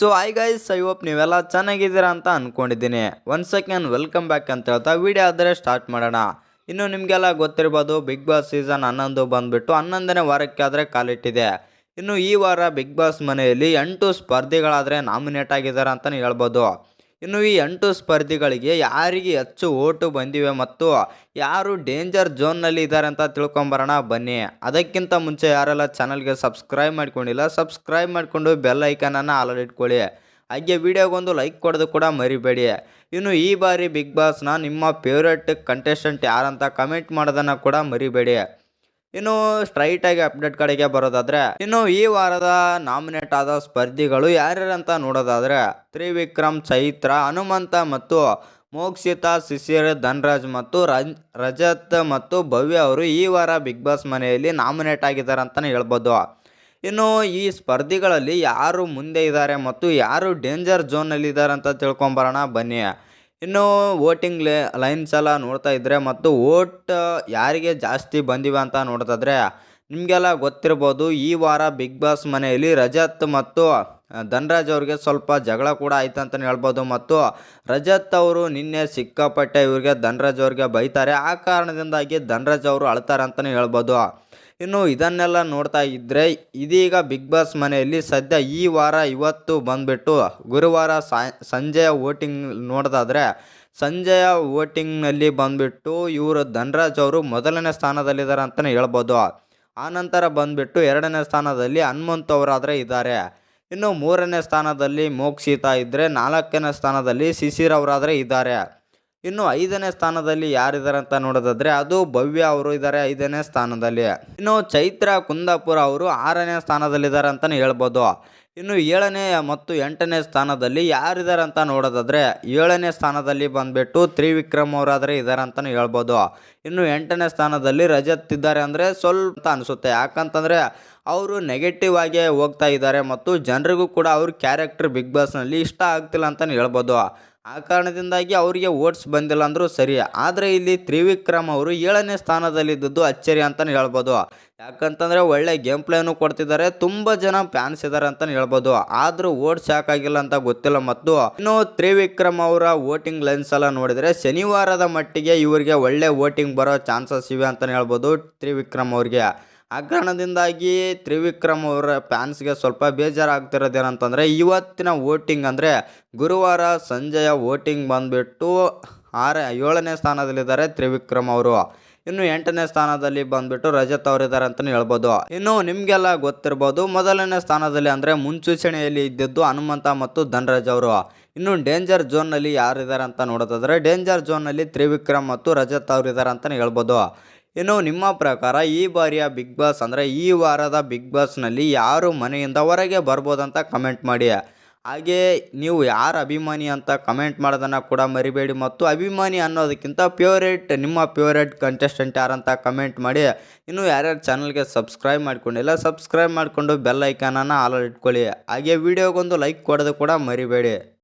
So I guys I hope ನೀವೆಲ್ಲ ಚೆನ್ನಾಗಿದ್ದೀರಾ ಅಂತ ಅಂದ್ಕೊಂಡಿದ್ದೀನಿ ಒನ್ ಸೆಕೆಂಡ್ ವೆಲ್ಕಮ್ ಬ್ಯಾಕ್ ಅಂತ ಹೇಳ್ತಾ ವಿಡಿಯೋ ಆದರೆ ಸ್ಟಾರ್ಟ್ ಮಾಡೋಣ. ಇನ್ನು ನಿಮಗೆಲ್ಲ ಗೊತ್ತಿರ್ಬೋದು ಬಿಗ್ ಬಾಸ್ ಸೀಸನ್ ಹನ್ನೊಂದು ಬಂದುಬಿಟ್ಟು ಹನ್ನೊಂದನೇ ವಾರಕ್ಕೆ ಆದರೆ ಕಾಲಿಟ್ಟಿದೆ. ಇನ್ನು ಈ ವಾರ ಬಿಗ್ ಬಾಸ್ ಮನೆಯಲ್ಲಿ ಎಂಟು ಸ್ಪರ್ಧಿಗಳಾದರೆ ನಾಮಿನೇಟ್ ಆಗಿದ್ದಾರೆ ಅಂತಲೇ ಹೇಳ್ಬೋದು. ಇನ್ನು ಈ ಎಂಟು ಸ್ಪರ್ಧಿಗಳಿಗೆ ಯಾರಿಗೆ ಹೆಚ್ಚು ಓಟು ಬಂದಿವೆ ಮತ್ತು ಯಾರು ಡೇಂಜರ್ ಝೋನ್ನಲ್ಲಿ ಇದ್ದಾರೆ ಅಂತ ತಿಳ್ಕೊಂಬರೋಣ ಬನ್ನಿ. ಅದಕ್ಕಿಂತ ಮುಂಚೆ ಯಾರೆಲ್ಲ ಚಾನಲ್ಗೆ ಸಬ್ಸ್ಕ್ರೈಬ್ ಮಾಡ್ಕೊಂಡಿಲ್ಲ ಸಬ್ಸ್ಕ್ರೈಬ್ ಮಾಡಿಕೊಂಡು ಬೆಲ್ ಐಕನನ್ನು ಆಲ್ರೆಡಿ ಇಟ್ಕೊಳ್ಳಿ. ಹಾಗೆ ವಿಡಿಯೋಗೊಂದು ಲೈಕ್ ಕೊಡೋದು ಕೂಡ ಮರಿಬೇಡಿ. ಇನ್ನು ಈ ಬಾರಿ ಬಿಗ್ ಬಾಸ್ನ ನಿಮ್ಮ ಫೇವ್ರೆಟ್ ಕಂಟೆಸ್ಟೆಂಟ್ ಯಾರಂತ ಕಮೆಂಟ್ ಮಾಡೋದನ್ನು ಕೂಡ ಮರಿಬೇಡಿ. ಇನ್ನು ಸ್ಟ್ರೈಟ್ ಆಗಿ ಅಪ್ಡೇಟ್ ಕಡೆಗೆ ಬರೋದಾದ್ರೆ, ಇನ್ನು ಈ ವಾರದ ನಾಮಿನೇಟ್ ಆದ ಸ್ಪರ್ಧಿಗಳು ಯಾರ್ಯಾರಂತ ನೋಡೋದಾದ್ರೆ, ತ್ರಿವಿಕ್ರಮ್, ಚೈತ್ರ, ಹನುಮಂತ ಮತ್ತು ಮೋಕ್ಷಿತಾ, ಶಿಶಿರ್, ಧನ್ರಾಜ್ ಮತ್ತು ರಜತ್ ಮತ್ತು ಭವ್ಯ ಅವರು ಈ ವಾರ ಬಿಗ್ ಬಾಸ್ ಮನೆಯಲ್ಲಿ ನಾಮಿನೇಟ್ ಆಗಿದ್ದಾರೆ ಅಂತಲೇ ಹೇಳ್ಬೋದು. ಇನ್ನು ಈ ಸ್ಪರ್ಧಿಗಳಲ್ಲಿ ಯಾರು ಮುಂದೆ ಇದ್ದಾರೆ ಮತ್ತು ಯಾರು ಡೇಂಜರ್ ಝೋನಲ್ಲಿ ಇದ್ದಾರೆ ಅಂತ ತಿಳ್ಕೊಂಬರೋಣ ಬನ್ನಿ. ಇನ್ನು ವೋಟಿಂಗ್ ಲೇ ಲೈನ್ಸ್ ಎಲ್ಲ ನೋಡ್ತಾ ಇದ್ದರೆ ಮತ್ತು ವೋಟ್ ಯಾರಿಗೆ ಜಾಸ್ತಿ ಬಂದಿವೆ ಅಂತ ನೋಡ್ತಾಯಿದ್ರೆ ನಿಮಗೆಲ್ಲ ಗೊತ್ತಿರ್ಬೋದು ಈ ವಾರ ಬಿಗ್ ಬಾಸ್ ಮನೆಯಲ್ಲಿ ರಜತ್ ಮತ್ತು ಧನ್ರಾಜ್ ಅವ್ರಿಗೆ ಸ್ವಲ್ಪ ಜಗಳ ಕೂಡ ಆಯ್ತು ಅಂತಲೇ ಹೇಳ್ಬೋದು ಮತ್ತು ರಜತ್ ಅವರು ನಿನ್ನೆ ಸಿಕ್ಕಾಪಟ್ಟೆ ಇವ್ರಿಗೆ ಧನ್ರಾಜ್ ಅವ್ರಿಗೆ ಬೈತಾರೆ. ಆ ಕಾರಣದಿಂದಾಗಿ ಧನ್ರಾಜ್ ಅವರು ಅಳ್ತಾರೆ ಅಂತಲೇ ಹೇಳ್ಬೋದು. ಇನ್ನು ಇದನ್ನೆಲ್ಲ ನೋಡ್ತಾ ಇದ್ದರೆ ಇದೀಗ ಬಿಗ್ ಬಾಸ್ ಮನೆಯಲ್ಲಿ ಸದ್ಯ ಈ ವಾರ ಇವತ್ತು ಬಂದುಬಿಟ್ಟು ಗುರುವಾರ ಸಂಜೆಯ ವೋಟಿಂಗ್ ನೋಡೋದಾದ್ರೆ ಸಂಜೆಯ ವೋಟಿಂಗ್ನಲ್ಲಿ ಬಂದುಬಿಟ್ಟು ಇವರು ಧನರಾಜ್ ಅವರು ಮೊದಲನೇ ಸ್ಥಾನದಲ್ಲಿದ್ದಾರೆ ಅಂತಲೇ ಹೇಳ್ಬೋದು. ಆನಂತರ ಬಂದುಬಿಟ್ಟು ಎರಡನೇ ಸ್ಥಾನದಲ್ಲಿ ಹನುಮಂತ್ ಅವರಾದರೆ ಇದ್ದಾರೆ. ಇನ್ನು ಮೂರನೇ ಸ್ಥಾನದಲ್ಲಿ ಮೋಕ್ಷಿತಾ ಇದ್ದರೆ ನಾಲ್ಕನೇ ಸ್ಥಾನದಲ್ಲಿ ಶಿಶಿರ್ ಅವರಾದರೆ ಇದ್ದಾರೆ. ಇನ್ನು ಐದನೇ ಸ್ಥಾನದಲ್ಲಿ ಯಾರಿದ್ದಾರೆ ಅಂತ ನೋಡೋದಾದ್ರೆ ಅದು ಭವ್ಯ ಅವರು ಇದ್ದಾರೆ ಐದನೇ ಸ್ಥಾನದಲ್ಲಿ. ಇನ್ನು ಚೈತ್ರ ಕುಂದಾಪುರ ಅವರು ಆರನೇ ಸ್ಥಾನದಲ್ಲಿದ್ದಾರೆ ಅಂತಲೇ ಹೇಳ್ಬೋದು. ಇನ್ನು ಏಳನೇ ಮತ್ತು ಎಂಟನೇ ಸ್ಥಾನದಲ್ಲಿ ಯಾರಿದ್ದಾರೆ ಅಂತ ನೋಡೋದಾದರೆ ಏಳನೇ ಸ್ಥಾನದಲ್ಲಿ ಬಂದ್ಬಿಟ್ಟು ತ್ರಿವಿಕ್ರಮ್ ಅವರಾದರೆ ಇದ್ದಾರೆ ಅಂತಲೇ ಹೇಳ್ಬೋದು. ಇನ್ನು ಎಂಟನೇ ಸ್ಥಾನದಲ್ಲಿ ರಜತ್ ಇದ್ದಾರೆ ಅಂದರೆ ಸ್ವಲ್ಪ ಅನಿಸುತ್ತೆ. ಯಾಕಂತಂದರೆ ಅವರು ನೆಗೆಟಿವ್ ಆಗಿ ಹೋಗ್ತಾ ಇದ್ದಾರೆ ಮತ್ತು ಜನರಿಗೂ ಕೂಡ ಅವ್ರ ಕ್ಯಾರೆಕ್ಟರ್ ಬಿಗ್ ಬಾಸ್ನಲ್ಲಿ ಇಷ್ಟ ಆಗ್ತಿಲ್ಲ ಅಂತಲೇ ಹೇಳ್ಬೋದು. ಆ ಕಾರಣದಿಂದಾಗಿ ಅವರಿಗೆ ಓಟ್ಸ್ ಬಂದಿಲ್ಲ ಅಂದರೂ ಸರಿ. ಆದರೆ ಇಲ್ಲಿ ತ್ರಿವಿಕ್ರಮ್ ಅವರು ಏಳನೇ ಸ್ಥಾನದಲ್ಲಿದ್ದದ್ದು ಅಚ್ಚರಿ ಅಂತಲೇ ಹೇಳ್ಬೋದು. ಯಾಕಂತಂದರೆ ಒಳ್ಳೆ ಗೇಮ್ ಪ್ಲೇನು ಕೊಡ್ತಿದ್ದಾರೆ. ತುಂಬ ಜನ ಫ್ಯಾನ್ಸ್ ಇದ್ದಾರೆ ಅಂತಲೇ ಹೇಳ್ಬೋದು. ಆದರೂ ಓಟ್ಸ್ ಯಾಕಾಗಿಲ್ಲ ಅಂತ ಗೊತ್ತಿಲ್ಲ ಮತ್ತು ಇನ್ನು ತ್ರಿವಿಕ್ರಮ್ ಅವರ ವೋಟಿಂಗ್ ಲೈನ್ಸ್ ಎಲ್ಲ ನೋಡಿದರೆ ಶನಿವಾರದ ಮಟ್ಟಿಗೆ ಇವರಿಗೆ ಒಳ್ಳೆ ವೋಟಿಂಗ್ ಬರೋ ಚಾನ್ಸಸ್ ಇವೆ ಅಂತಲೇ ಹೇಳ್ಬೋದು ತ್ರಿವಿಕ್ರಮ್ ಅವ್ರಿಗೆ. ಆ ಕಾರಣದಿಂದಾಗಿ ತ್ರಿವಿಕ್ರಮ್ ಅವರ ಫ್ಯಾನ್ಸ್ಗೆ ಸ್ವಲ್ಪ ಬೇಜಾರಾಗ್ತಿರೋದೇನಂತಂದರೆ ಇವತ್ತಿನ ವೋಟಿಂಗ್ ಅಂದರೆ ಗುರುವಾರ ಸಂಜೆಯ ವೋಟಿಂಗ್ ಬಂದುಬಿಟ್ಟು ಆರ, ಏಳನೇ ಸ್ಥಾನದಲ್ಲಿದ್ದಾರೆ ತ್ರಿವಿಕ್ರಮ್ ಅವರು. ಇನ್ನು ಎಂಟನೇ ಸ್ಥಾನದಲ್ಲಿ ಬಂದ್ಬಿಟ್ಟು ರಜತ್ ಅವರಿದ್ದಾರೆ ಅಂತಲೇ ಹೇಳ್ಬೋದು. ಇನ್ನು ನಿಮಗೆಲ್ಲ ಗೊತ್ತಿರ್ಬೋದು, ಮೊದಲನೇ ಸ್ಥಾನದಲ್ಲಿ ಅಂದರೆ ಮುನ್ಸೂಚನೆಯಲ್ಲಿ ಇದ್ದಿದ್ದು ಹನುಮಂತ ಮತ್ತು ಧನ್ರಾಜ್ ಅವರು. ಇನ್ನು ಡೇಂಜರ್ ಝೋನ್ನಲ್ಲಿ ಯಾರಿದ್ದಾರೆ ಅಂತ ನೋಡೋದಾದರೆ, ಡೇಂಜರ್ ಝೋನ್ನಲ್ಲಿ ತ್ರಿವಿಕ್ರಮ್ ಮತ್ತು ರಜತ್ ಅವರಿದ್ದಾರೆ ಅಂತಲೇ ಹೇಳ್ಬೋದು. ಇನ್ನು ನಿಮ್ಮ ಪ್ರಕಾರ ಈ ಬಾರಿಯ ಬಿಗ್ ಬಾಸ್ ಅಂದರೆ ಈ ವಾರದ ಬಿಗ್ ಬಾಸ್ನಲ್ಲಿ ಯಾರು ಮನೆಯಿಂದ ಹೊರಗೆ ಬರ್ಬೋದಂತ ಕಮೆಂಟ್ ಮಾಡಿ. ಹಾಗೆಯೇ ನೀವು ಯಾರು ಅಭಿಮಾನಿ ಅಂತ ಕಮೆಂಟ್ ಮಾಡೋದನ್ನು ಕೂಡ ಮರಿಬೇಡಿ ಮತ್ತು ಅಭಿಮಾನಿ ಅನ್ನೋದಕ್ಕಿಂತ ಪ್ಯೂರೇಟ್ ನಿಮ್ಮ ಪ್ಯೂರೇಟ್ ಕಂಟೆಸ್ಟೆಂಟ್ ಯಾರಂತ ಕಮೆಂಟ್ ಮಾಡಿ. ಇನ್ನು ಯಾರ್ಯಾರು ಚಾನಲ್ಗೆ ಸಬ್ಸ್ಕ್ರೈಬ್ ಮಾಡ್ಕೊಂಡಿಲ್ಲ ಸಬ್ಸ್ಕ್ರೈಬ್ ಮಾಡಿಕೊಂಡು ಬೆಲ್ ಐಕಾನನ್ನು ಆಲ್ ಇಟ್ಕೊಳ್ಳಿ. ಹಾಗೆ ವಿಡಿಯೋಗೊಂದು ಲೈಕ್ ಕೊಡೋದು ಕೂಡ ಮರಿಬೇಡಿ.